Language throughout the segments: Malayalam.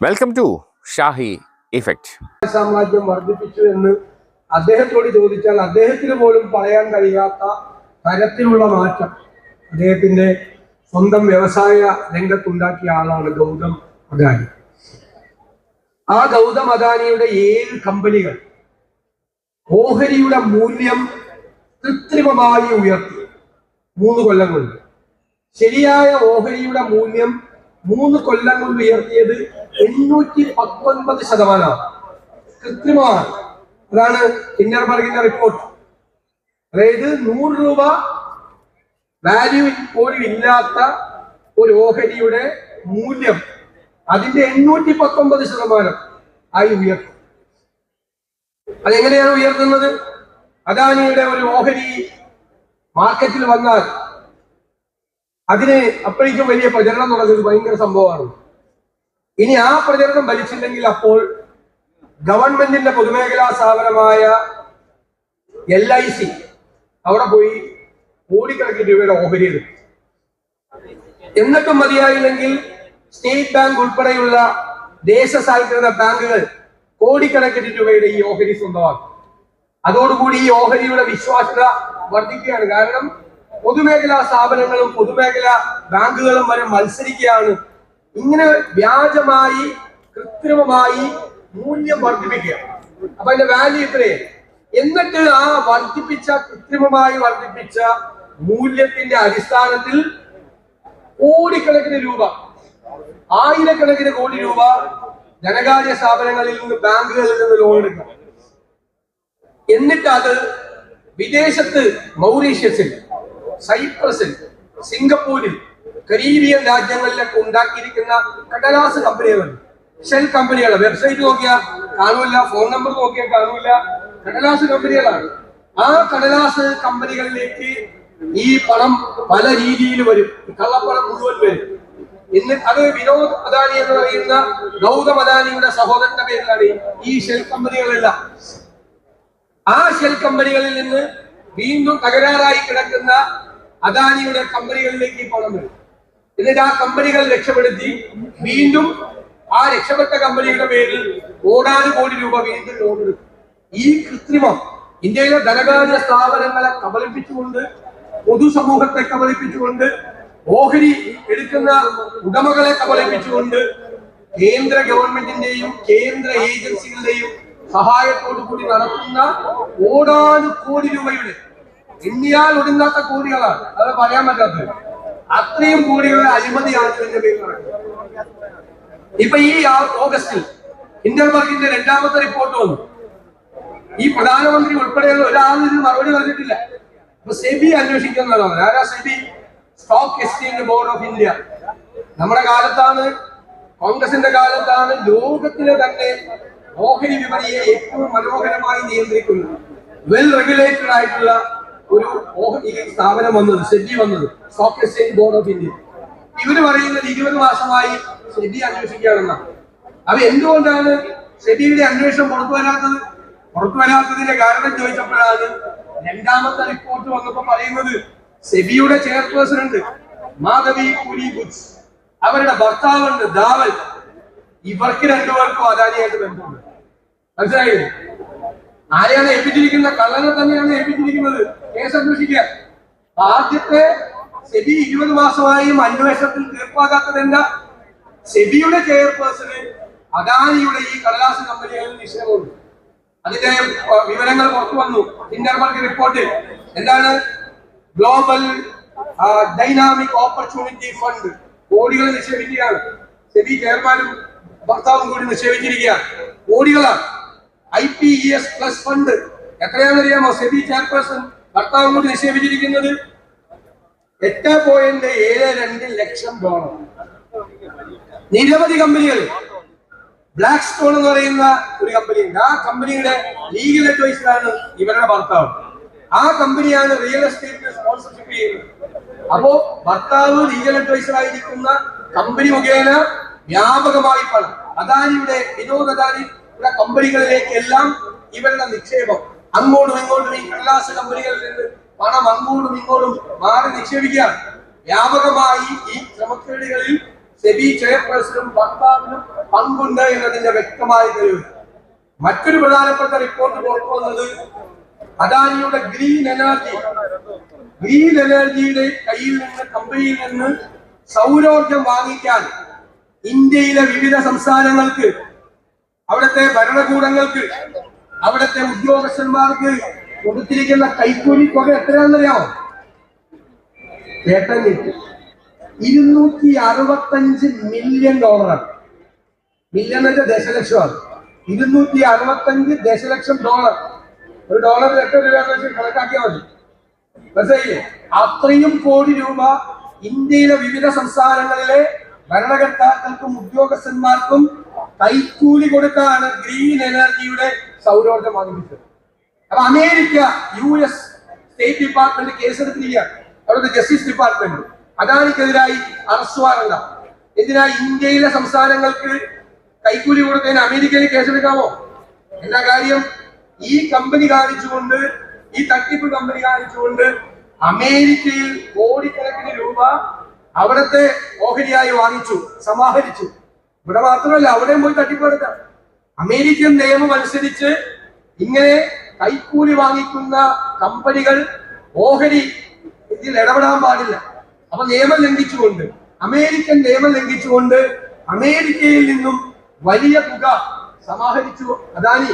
വെൽക്കം ടു ഷാഹി ഇഫക്റ്റ് സാമ്രാജ്യം വർദ്ധിപ്പിച്ചു എന്ന് അദ്ദേഹത്തോട് ചോദിച്ചാൽ അദ്ദേഹത്തിന് പോലും പറയാൻ കഴിയാത്ത തരത്തിലുള്ള മാറ്റം അദ്ദേഹത്തിന്റെ സ്വന്തം വ്യവസായ രംഗത്തുണ്ടാക്കിയ ആളാണ് ഗൗതം അദാനി. ആ ഗൗതം അദാനിയുടെ ഏഴ് കമ്പനികൾ ഓഹരിയുടെ മൂല്യം കൃത്രിമമായി ഉയർത്തി. മൂന്ന് കൊല്ലം കൊണ്ട്. ശരിയായ ഓഹരിയുടെ മൂല്യം മൂന്ന് കൊല്ലം കൊണ്ട് ഉയർത്തിയത് എണ്ണൂറ്റി പത്തൊൻപത് ശതമാനമാണ്. കൃത്രിമമാണ്. അതാണ് കിന്നർബർഗിന്റെ റിപ്പോർട്ട് അതായത് നൂറ് രൂപ വാല്യൂ പോലും ഇല്ലാത്ത ഒരു ഓഹരിയുടെ മൂല്യം അതിന്റെ എണ്ണൂറ്റി പത്തൊമ്പത് ശതമാനം ആയി ഉയർത്തും അതെങ്ങനെയാണ് ഉയർത്തുന്നത് അദാനിയുടെ ഒരു ഓഹരി മാർക്കറ്റിൽ വന്നാൽ അതിന് അപ്പോഴേക്കും വലിയ പ്രചരണം നടക്കുന്നത് ഭയങ്കര സംഭവമാണ്. ഇനി ആ പ്രചരണം വലിച്ചില്ലെങ്കിൽ അപ്പോൾ ഗവൺമെന്റിന്റെ പൊതുമേഖലാ സ്ഥാപനമായ എൽ ഐ സി അവിടെ പോയി കോടിക്കണക്കിന് രൂപയുടെ ഓഹരി എടുക്കും. എന്നിട്ടും മതിയായില്ലെങ്കിൽ സ്റ്റേറ്റ് ബാങ്ക് ഉൾപ്പെടെയുള്ള ദേശസാൽകൃത ബാങ്കുകൾ കോടിക്കണക്കിന് രൂപയുടെ ഈ ഓഹരി സ്വന്തമാക്കും. അതോടുകൂടി ഈ ഓഹരിയുടെ വിശ്വാസ്യത വർദ്ധിക്കുകയാണ്. കാരണം പൊതുമേഖലാ സ്ഥാപനങ്ങളും പൊതുമേഖലാ ബാങ്കുകളും വരെ മത്സരിക്കുകയാണ്. ഇങ്ങനെ വ്യാജമായി കൃത്രിമമായി മൂല്യം വർദ്ധിപ്പിക്കുക. അപ്പൊ അതിന്റെ വാല്യൂ ഇത്രയേ. എന്നിട്ട് ആ വർദ്ധിപ്പിച്ച കൃത്രിമമായി വർദ്ധിപ്പിച്ച മൂല്യത്തിന്റെ അടിസ്ഥാനത്തിൽ കോടിക്കണക്കിന് രൂപ ആയിരക്കണക്കിന് കോടി രൂപ ധനകാര്യ സ്ഥാപനങ്ങളിൽ നിന്ന് ബാങ്കുകളിൽ നിന്ന് ലോൺ എടുക്കാം എന്നിട്ട് അത് വിദേശത്ത് മൗറീഷ്യസിൽ സൈപ്രസിൽ സിംഗപ്പൂരിൽ കരീബിയൻ രാജ്യങ്ങളിലൊക്കെ ഉണ്ടാക്കിയിരിക്കുന്ന കടലാസ് കമ്പനികളുണ്ട് ഷെൽ കമ്പനികൾ വെബ്സൈറ്റ് നോക്കിയാൽ കാണൂല ഫോൺ നമ്പർ നോക്കിയാൽ കാണൂല. കടലാസ് കമ്പനികളാണ്. ആ കടലാസ് കമ്പനികളിലേക്ക് ഈ പണം പല രീതിയിൽ വരും. കള്ളപ്പണം മുഴുവൻ വരും. ഇന്ന് അത് വിനോദ് അദാനി എന്ന് പറയുന്ന ഗൗതം അദാനിയുടെ സഹോദരന്റെ പേരിലാണ് ഈ ഷെൽ കമ്പനികളെല്ലാം. ആ ഷെൽ കമ്പനികളിൽ നിന്ന് വീണ്ടും തകരാറായി കിടക്കുന്ന അദാനിയുടെ കമ്പനികളിലേക്ക് ഈ പണം വരും. എന്നിട്ട് ആ കമ്പനികൾ രക്ഷപ്പെടുത്തി വീണ്ടും ആ രക്ഷപ്പെട്ട കമ്പനിയുടെ പേരിൽ കോടാനു കോടി രൂപ വീണ്ടും ലോൺ എടുക്കും. ഈ കൃത്രിമം ഇന്ത്യയിലെ ധനകാര്യ സ്ഥാപനങ്ങളെ കബളിപ്പിച്ചുകൊണ്ട് പൊതുസമൂഹത്തെ കബളിപ്പിച്ചുകൊണ്ട് ഓഹരി എടുക്കുന്ന ഉടമകളെ കബളിപ്പിച്ചുകൊണ്ട് കേന്ദ്ര ഗവൺമെന്റിന്റെയും കേന്ദ്ര ഏജൻസികളുടെയും സഹായത്തോടു കൂടി നടത്തുന്ന കോടാനു കോടി രൂപയുടെ എണ്ണിയാൽ ഒടുങ്ങാത്ത കോടികളാണ് അത് പറയാൻ പറ്റാത്തത്. അത്രയും കോടികളുടെ അഴിമതിയാണ് ഇതിന്റെ ഇപ്പൊ ഈ ഓഗസ്റ്റിൽ ഹിൻഡൽബർഗിന്റെ രണ്ടാമത്തെ റിപ്പോർട്ട് വന്നു. ഈ പ്രധാനമന്ത്രി ഉൾപ്പെടെയുള്ള ഒരാളും ഇതിന് മറുപടി പറഞ്ഞിട്ടില്ല. അപ്പൊ സെബി അന്വേഷിക്കുന്നതാണ് ആരാ SEBI? Stock exchange board of India നമ്മുടെ കാലത്താണ് കോൺഗ്രസിന്റെ കാലത്താണ് ലോകത്തിലെ തന്നെ ഓഹരി വിപണിയെ ഏറ്റവും മനോഹരമായി നിയന്ത്രിക്കുന്നത്. വെൽ റെഗുലേറ്റഡ് ആയിട്ടുള്ള ഒരു സ്ഥാപനം വന്നത് സെബി വന്നത് stock exchange board of India ഇവർ പറയുന്നത് ഇരുപത് മാസമായി സെബി അന്വേഷിക്കുകയാണെന്നാണ് അവ എന്തുകൊണ്ടാണ് സെബിയുടെ അന്വേഷണം പുറത്തു വരാത്തത് പുറത്തു വരാത്തതിന്റെ കാരണം ചോദിച്ചപ്പോഴാണ് രണ്ടാമത്തെ റിപ്പോർട്ട് വന്നപ്പോ പറയുന്നത് സെബിയുടെ ചെയർപേഴ്സൺ ഉണ്ട് മാധവി പുരി ബുച്ച് അവരുടെ ഭർത്താവുണ്ട് ധാവൽ. ഇവർക്ക് രണ്ടുപേർക്കും അദാനിയായിട്ട് ബന്ധമുണ്ട്. മനസ്സിലായില്ലേ? ആരെയാണ് ഏൽപ്പിച്ചിരിക്കുന്ന? കള്ളനെ തന്നെയാണ് ഏൽപ്പിച്ചിരിക്കുന്നത്. കേസ് അന്വേഷിക്കാൻ ആദ്യത്തെ സെബി ഇരുപത് മാസമായും അന്വേഷണത്തിൽ തീർപ്പാകാത്തതെന്താ സെബിയുടെ ചെയർപേഴ്സണ് അദാനിയുടെ ഈ കടലാസ് കമ്പനികളിൽ നിക്ഷേപമുണ്ട്. അതിന്റെ വിവരങ്ങൾ പുറത്തു വന്നു. ഇന്റർമാർക്ക് റിപ്പോർട്ടിൽ എന്താണ്? ഗ്ലോബൽ ഡൈനാമിക് ഓപ്പർച്യൂണിറ്റി ഫണ്ട് കോടികൾ നിക്ഷേപിക്കുകയാണ്. സെബി ചെയർമാനും ഭർത്താവും കൂടി നിക്ഷേപിച്ചിരിക്കുകയാണ്. കോടികളാണ്. I P E S plus fund. എത്രയാണെന്നറിയാമോ? SEBI chairperson ഭർത്താവും കൂടി നിക്ഷേപിച്ചിരിക്കുന്നത് എട്ട് പോയിന്റ് ഏഴ് രണ്ട് ലക്ഷം ഡോളർ നിരവധി കമ്പനികൾ ബ്ലാക്ക് സ്റ്റോൺ എന്ന് പറയുന്ന ഒരു കമ്പനി ഉണ്ട്. ആ കമ്പനിയുടെ ലീഗൽ അഡ്വൈസറാണ് ഇവരുടെ ഭർത്താവ്. ആ കമ്പനിയാണ് റിയൽ എസ്റ്റേറ്റിന് സ്പോൺസർഷിപ്പ് ചെയ്യുന്നത്. അപ്പോ ഭർത്താവ് ലീഗൽ അഡ്വൈസർ ആയിരിക്കുന്ന കമ്പനി മുഖേന വ്യാപകമായി പണം. അദാനിയുടെ വിനോദ് അദാനിയുടെ കമ്പനികളിലേക്ക് എല്ലാം ഇവരുടെ നിക്ഷേപം. അങ്ങോട്ടും ഇങ്ങോട്ടും ഈ കടലാസ് കമ്പനികളിൽ നിന്ന് പണം അങ്ങോട്ടും ഇങ്ങോട്ടും മാറി നിക്ഷേപിക്കാം. വ്യാപകമായി ഈ ക്രമക്കേടുകളിൽ സെബി ചെയർപേഴ്സണും ഭർത്താവിനും പങ്കുണ്ട് എന്നതിന്റെ വ്യക്തമായ തെളിവ്. മറ്റൊരു പ്രധാനപ്പെട്ട റിപ്പോർട്ട് പുറത്തു അദാനിയുടെ ഗ്രീൻ എനർജി. ഗ്രീൻ എനർജിയുടെ കയ്യിൽ നിന്ന് കമ്പനിയിൽ നിന്ന് സൗരോർജം വാങ്ങിക്കാൻ ഇന്ത്യയിലെ വിവിധ സംസ്ഥാനങ്ങൾക്ക് അവിടുത്തെ ഭരണകൂടങ്ങൾക്ക് അവിടുത്തെ ഉദ്യോഗസ്ഥന്മാർക്ക് കൊടുത്തിരിക്കുന്ന കൈക്കൂലി തുക എത്രയാണെന്നറിയാമോ? കേട്ടൻ ഇരുന്നൂറ്റി അറുപത്തഞ്ച് മില്യൺ ഡോളറാണ് മില്യൺ എന്ന് വെച്ചാൽ ദശലക്ഷമാണ്. ഇരുന്നൂറ്റി അറുപത്തഞ്ച് ദശലക്ഷം ഡോളർ ഒരു ഡോളർ എത്ര രൂപ വെച്ച് കണക്കാക്കിയാൽ മതി. മനസ്സിലായില്ലേ? അത്രയും കോടി രൂപ ഇന്ത്യയിലെ വിവിധ സംസ്ഥാനങ്ങളിലെ ഭരണകർത്താക്കൾക്കും ഉദ്യോഗസ്ഥന്മാർക്കും കൈക്കൂലി കൊടുത്താണ് ഗ്രീൻ എനർജിയുടെ സൗരോർജം വാങ്ങിപ്പിച്ചത് അപ്പൊ America U S state department കേസെടുത്തിരിക്കുകയാണ് അവിടുത്തെ ജസ്റ്റിസ് ഡിപ്പാർട്ട്മെന്റ്. അദാനിക്കെതിരായി അറസ്റ്റ് വാറണ്ട എന്തിനായി ഇന്ത്യയിലെ സംസ്ഥാനങ്ങൾക്ക് കൈക്കൂലി കൊടുത്തതിന് അമേരിക്കയിൽ കേസെടുക്കാമോ എന്താ കാര്യം? ഈ കമ്പനി കാണിച്ചുകൊണ്ട് ഈ തട്ടിപ്പ് കമ്പനി കാണിച്ചുകൊണ്ട് അമേരിക്കയിൽ കോടിക്കണക്കിന് രൂപ അവിടുത്തെ ഓഹരിയായി വാങ്ങിച്ചു സമാഹരിച്ചു. ഇവിടെ മാത്രമല്ല അവിടെയും പോയി തട്ടിപ്പെടുത്താം അമേരിക്കൻ നിയമം അനുസരിച്ച് ഇങ്ങനെ കൈക്കൂലി വാങ്ങിക്കുന്ന കമ്പനികൾ ഓഹരി ഇതിൽ ഇടപെടാൻ പാടില്ല. അപ്പൊ നിയമം ലംഘിച്ചുകൊണ്ട് അമേരിക്കൻ നിയമം ലംഘിച്ചുകൊണ്ട് അമേരിക്കയിൽ നിന്നും വലിയ തുക സമാഹരിച്ചു. അദാനി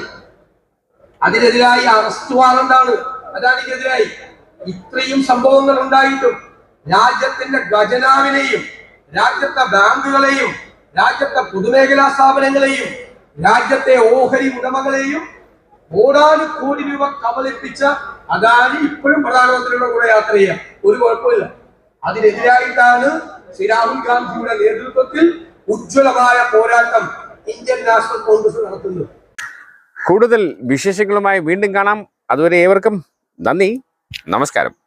അതിനെതിരായി അറസ്റ്റ് വാറണ്ടാണ് അദാനിക്കെതിരായി ഇത്രയും സംഭവങ്ങൾ ഉണ്ടായിട്ടും രാജ്യത്തിന്റെ ഖജനാവിനെയും രാജ്യത്തെ ബാങ്കുകളെയും രാജ്യത്തെ പൊതുമേഖലാ സ്ഥാപനങ്ങളെയും രാജ്യത്തെ ഓഹരി ഉടമകളെയും കോടാനു കോടി രൂപ കബളിപ്പിച്ച അദാനി ഇപ്പോഴും പ്രധാനമന്ത്രിയുടെ കൂടെ യാത്ര ചെയ്യാം. ഒരു കുഴപ്പമില്ല. അതിനെതിരായിട്ടാണ് ശ്രീ രാഹുൽ ഗാന്ധിയുടെ നേതൃത്വത്തിൽ ഉജ്ജ്വലമായ പോരാട്ടം ഇന്ത്യൻ നാഷണൽ കോൺഗ്രസ് നടത്തുന്നത്. കൂടുതൽ വിശേഷങ്ങളുമായി വീണ്ടും കാണാം. അതുവരെ ഏവർക്കും നന്ദി. നമസ്കാരം.